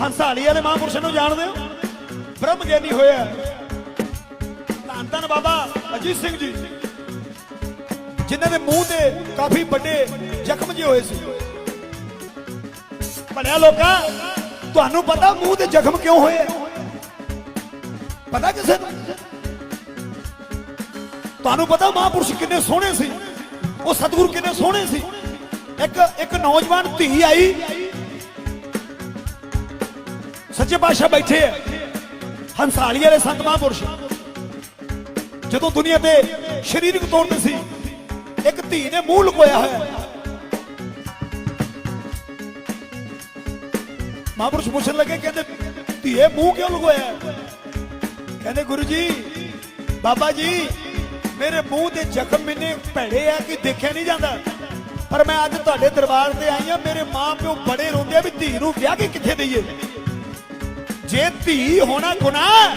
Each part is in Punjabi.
ਹੰਸਾਲੀ ਵਾਲੇ ਮਹਾਂਪੁਰਸ਼ ਨੂੰ ਜਾਣਦੇ ਹੋ? ਬ੍ਰਹਮ ਗਿਆਨੀ ਹੋਇਆ। ਧੰਨ ਧੰਨ ਬਾਬਾ ਅਜੀਤ ਸਿੰਘ ਜੀ, ਜਿਨ੍ਹਾਂ ਦੇ ਮੂੰਹ ਤੇ ਕਾਫੀ ਵੱਡੇ ਜ਼ਖਮ ਜਿਹੇ ਹੋਏ ਸੀ। ਭਲਿਆ ਲੋਕਾਂ, ਤੁਹਾਨੂੰ ਪਤਾ ਮੂੰਹ ਤੇ ਜ਼ਖਮ ਕਿਉਂ ਹੋਏ? ਪਤਾ ਕਿਸੇ ਨੂੰ? ਤੁਹਾਨੂੰ ਪਤਾ ਮਹਾਂਪੁਰਸ਼ ਕਿੰਨੇ ਸੋਹਣੇ ਸੀ? ਉਹ ਸਤਿਗੁਰੂ ਕਿੰਨੇ ਸੋਹਣੇ ਸੀ? ਇੱਕ ਇੱਕ ਨੌਜਵਾਨ ਧੀ ਆਈ ਸੱਚੇ ਪਾਤਸ਼ਾਹ ਬੈਠੇ ਆ। ਹੰਸਾਲੀ ਵਾਲੇ ਸੰਤ ਮਹਾਂਪੁਰਸ਼। ਜਦੋਂ ਦੁਨੀਆ ਤੇ ਸਰੀਰਕ ਤੌਰ ਤੇ ਸੀ, ਇੱਕ ਧੀ ਨੇ ਮੂੰਹ ਲੁਕੋਇਆ ਹੋਇਆ। ਮਹਾਂਪੁਰਸ਼ ਪੁੱਛਣ ਲੱਗੇ, ਕਹਿੰਦੇ, ਧੀਏ, ਮੂੰਹ ਕਿਉਂ ਲੁਕੋਇਆ? ਕਹਿੰਦੇ, ਗੁਰੂ ਜੀ, ਬਾਬਾ ਜੀ, ਮੇਰੇ ਮੂੰਹ ਤੇ ਜ਼ਖਮ ਮੈਨੇ ਭੈੜੇ ਆ ਕਿ ਦੇਖਿਆ ਨਹੀਂ ਜਾਂਦਾ। ਪਰ ਮੈਂ ਅੱਜ ਤੁਹਾਡੇ ਦਰਬਾਰ ਤੇ ਆਈ ਆ ਮੇਰੇ ਮਾਂ ਪਿਓ ਬੜੇ ਰੋਂਦੇ ਆ ਵੀ ਧੀ ਨੂੰ ਵਿਆਹ ਕੇ ਕਿੱਥੇ ਦਈਏ? ਜੇ ਧੀ ਹੋਣਾ ਗੁਨਾਹ,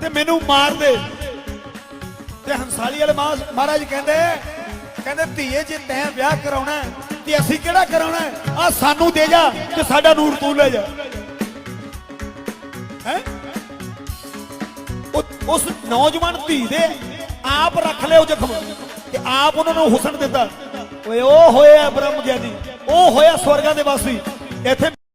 ਤੇ ਮੈਨੂੰ ਮਾਰ ਦੇ। ਤੇ ਹੰਸਾਲੀ ਵਾਲੇ ਮਹਾਰਾਜ ਕਹਿੰਦੇ ਕਹਿੰਦੇ, ਧੀਏ, ਜੇ ਤੈਂ ਵਿਆਹ ਕਰਾਉਣਾ ਤੇ ਅਸੀਂ ਕਿਹੜਾ ਕਰਾਉਣਾ ਆ ਸਾਨੂੰ ਦੇ ਜਾ, ਤੇ ਸਾਡਾ ਨੂਰ ਤੂੰ ਲੈ ਜਾ। ਹੈ? ਉਸ ਨੌਜਵਾਨ ਧੀ ਦੇ ਆਪ ਰੱਖ ਲਿਓ ਜ਼ਖਮ, ਤੇ ਆਪ ਉਹਨਾਂ ਨੂੰ ਹੁਸਨ ਦਿੱਤਾ ਓਏ, ਉਹ ਹੋਇਆ ਬ੍ਰਹਮ ਗਿਆਨੀ ਉਹ ਹੋਇਆ ਸਵਰਗਾਂ ਦੇ ਵਾਸੀ। ਇੱਥੇ